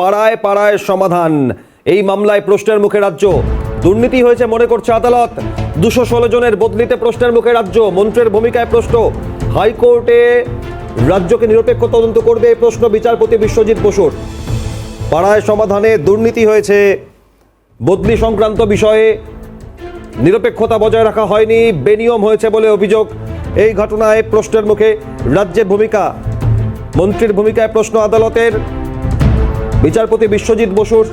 পাড়ায় পাড়ায় সমাধান। এই মামলায় প্রশ্নের মুখে রাজ্য। দুর্নীতি হয়েছে মনে করছে আদালত। দুশো ষোলো জনের বদলিতে প্রশ্নের মুখে রাজ্য। মন্ত্রের ভূমিকায় প্রশ্ন। হাইকোর্টে রাজ্যকে নিরপেক্ষ তদন্ত করবে এই প্রশ্ন বিচারপতি বিশ্বজিৎ বসুর। পাড়ায় সমাধানে দুর্নীতি হয়েছে। বদলি সংক্রান্ত বিষয়ে নিরপেক্ষতা বজায় রাখা হয়নি। বেনিয়ম হয়েছে বলে অভিযোগ। এই ঘটনায় প্রশ্নের মুখে রাজ্যের ভূমিকা। মন্ত্রীর ভূমিকায় প্রশ্ন আদালতের। বিচারপতি বিশ্বজিৎ বসুর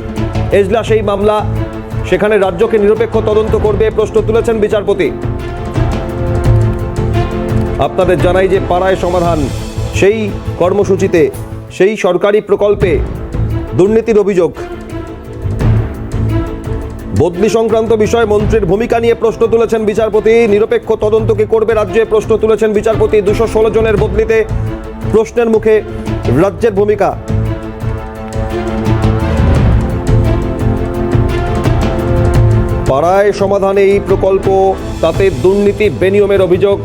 এজলাস এই মামলা। সেখানে রাজ্যকে নিরপেক্ষ তদন্ত করবে প্রশ্ন তুলেছেন বিচারপতি। আপনাদের জানাই যে পাড়ায় সমাধান, সেই কর্মসূচিতে, সেই সরকারি প্রকল্পে দুর্নীতির অভিযোগ। বদলি সংক্রান্ত বিষয়ে মন্ত্রীর ভূমিকা নিয়ে প্রশ্ন তুলেছেন বিচারপতি। নিরপেক্ষ তদন্তকে করবে রাজ্যে প্রশ্ন তুলেছেন বিচারপতি। দুশো ষোলো জনের বদলিতে প্রশ্নের মুখে রাজ্যের ভূমিকা। পাড়ায় সমাধানে এই প্রকল্প, তাতে দুর্নীতি বেনিয়মের অভিযোগ।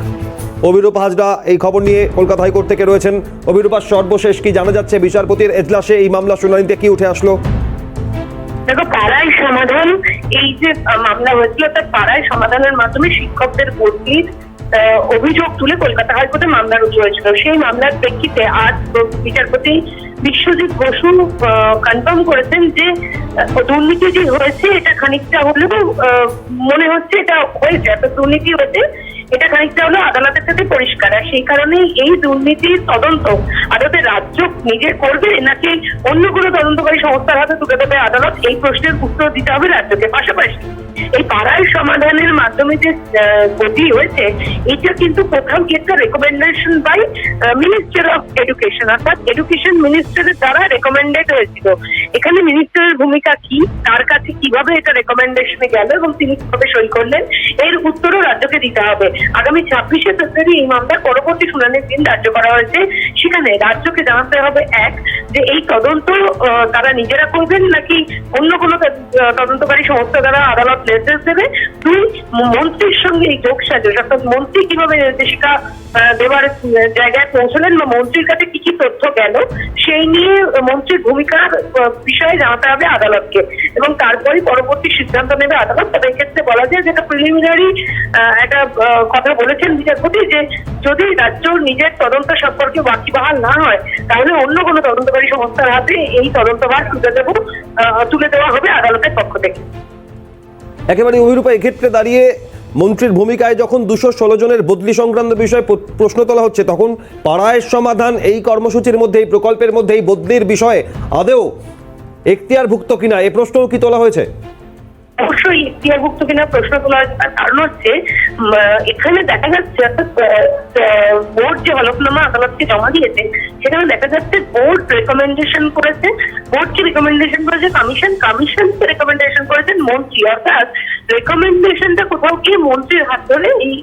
অভিরূপ হাজরা, এই খবর নিয়ে কলকাতা হাইকোর্ট থেকে রয়েছেন। অভিরূপা, সর্বশেষ কি জানা যাচ্ছে? বিচারপতির এজলাসে এই মামলা শুনানিতে কি উঠে আসলো? দেখো, পাড়ায় সমাধান, এই যে মামলা হয়েছিল তার পাড়ায় সমাধানের মাধ্যমে শিক্ষকদের বদলির অভিযোগ তুলে কলকাতা হাইকোর্টে মামলা রুজু হয়েছিল। সেই মামলার প্রেক্ষিতে আজ বিচারপতি বিশ্বজিৎ বসু কনফার্ম করেছেন যে দুর্নীতি যে হয়েছে, এটা খানিকটা হলেও মনে হচ্ছে এটা হয়েছে। এত দুর্নীতি হয়েছে, এটা খানিকটা হলো আদালতের সাথে পরিষ্কার। আর সেই কারণেই এই দুর্নীতির তদন্ত আদালতের রাজ্য নিজে করবে, নাকি অন্য কোনো তদন্তকারী সংস্থার হাতে তুলে দেবে আদালত? এই প্রশ্নের উত্তর দিতে হবে রাজ্যকে। পাশাপাশি এই পাড়ায় সমাধানের মাধ্যমে যে গতি হয়েছে, এটা কিন্তু কোথাও কি একটা recommendation by minister of education অর্থাৎ এডুকেশন মিনিস্টারের দ্বারা রেকমেন্ডেড হয়েছিল। এখানে মিনিস্টারের ভূমিকা কি? তার কাছে কীভাবে এটা রেকমেন্ডেশনে গেল এবং তিনি কীভাবে সই করলেন? এর উত্তরও রাজ্যকে দিতে হবে। আগামী ছাব্বিশে ফেব্রুয়ারি এই মামলার পরবর্তী শুনানির দিন ধার্য করা হয়েছে। সেখানে রাজ্যকে জানাতে হবে, এক, যে এই তদন্ত তারা নিজেরা করবেন নাকি অন্য কোনো তদন্তকারী সংস্থা দ্বারা আদালত নির্দেশ দেবে? দুই মন্ত্রীর সঙ্গে এই যোগ সাজস অর্থাৎ মন্ত্রী কীভাবে নির্দেশিকা দেওয়ার জায়গায় পৌঁছলেন বা মন্ত্রীর কাছে কি কি তথ্য গেল, সেই নিয়ে মন্ত্রীর ভূমিকার বিষয়ে জানাতে হবে আদালতকে। এবং তারপরে পরবর্তী সিদ্ধান্ত নেবে আদালত। তবে এক্ষেত্রে বলা যায় যেটা প্রিলিমিনারি একটা কথা বলেছেন বিচারপতি যে যদি রাজ্য নিজের তদন্ত সম্পর্কে বাকিবাহাল না হয়, তাহলে অন্য কোনো তদন্তকারী সংস্থার হাতে এই তদন্তভার তুলে দেব তুলে দেওয়া হবে আদালতের পক্ষ থেকে। একেবারে অভিরূপা এক্ষেত্রে দাঁড়িয়ে মন্ত্রীর ভূমিকায় যখন দুশো ষোলো জনের বদলি সংক্রান্ত বিষয়ে প্রশ্ন তোলা হচ্ছে, তখন পাড়ায় সমাধান এই কর্মসূচির মধ্যে, এই প্রকল্পের মধ্যে, এই বদলির বিষয়ে আদেও এখতিয়ারভুক্ত কিনা, এ প্রশ্নও কি তোলা হয়েছে? অবশ্যই ইতিহারভুক্ত কিনা প্রশ্ন তোলা কারণ হচ্ছে এখানে দেখা যাচ্ছে বোর্ড যে হলফনামা আদালতকে জমা দিয়েছে, সেখানে দেখা যাচ্ছে বোর্ড রেকমেন্ডেশন করেছে। বোর্ড কি রেকমেন্ডেশন করেছে? কমিশন কমিশন মন্ত্রী, অর্থাৎ রেকমেন্ডেশনটা কোথাও গিয়ে মন্ত্রীর হাত ধরে এই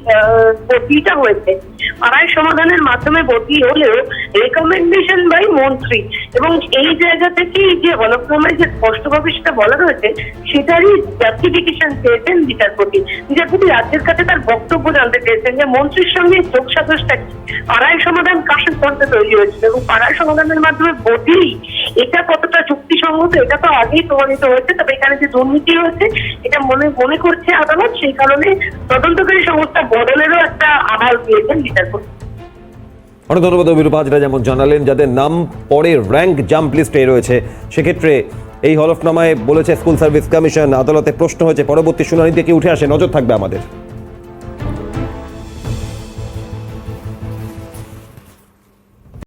বদলিটা হয়েছে। পাড়ায় সমাধানের মাধ্যমে বদলি হলেও রেকমেন্ডেশন বাই মন্ত্রী। এবং এই জায়গা থেকে যে হলফনামায় যে স্পষ্টভাবে সেটা বলা রয়েছে, সেটারই জাস্টিফিকেশন চেয়েছেন বিচারপতি। বিচারপতি রাজ্যের কাছে তার বক্তব্য জানতে চেয়েছেন যে মন্ত্রীর সঙ্গে যোগ কি? পাড়ায় সমাধান কাশের পর্দে তৈরি হয়েছিল? এবং পাড়ায় সমাধানের মাধ্যমে বদলি এটা কতটা যুক্তিসঙ্গত, এটা তো আগেই প্রমাণিত হয়েছে, তবে এখানে যে দুর্নীতি হয়েছে এটা মনে মনে করছে আদালত, সেই কারণে তদন্তকারী সংস্থা বদলেরও একটা আভাস দিয়েছেন বিচারপতি। অনেক ধন্যবাদ অভিরূপ হাজরা যেমন জানালেন, যাদের নাম পরে র্যাঙ্ক জাম্প লিস্টে রয়েছে, সেক্ষেত্রে এই হলফনামায় বলেছে স্কুল সার্ভিস কমিশন, আদালতে প্রশ্ন হয়েছে, পরবর্তী শুনানিতে কি উঠে আসে, নজর থাকবে আমাদের।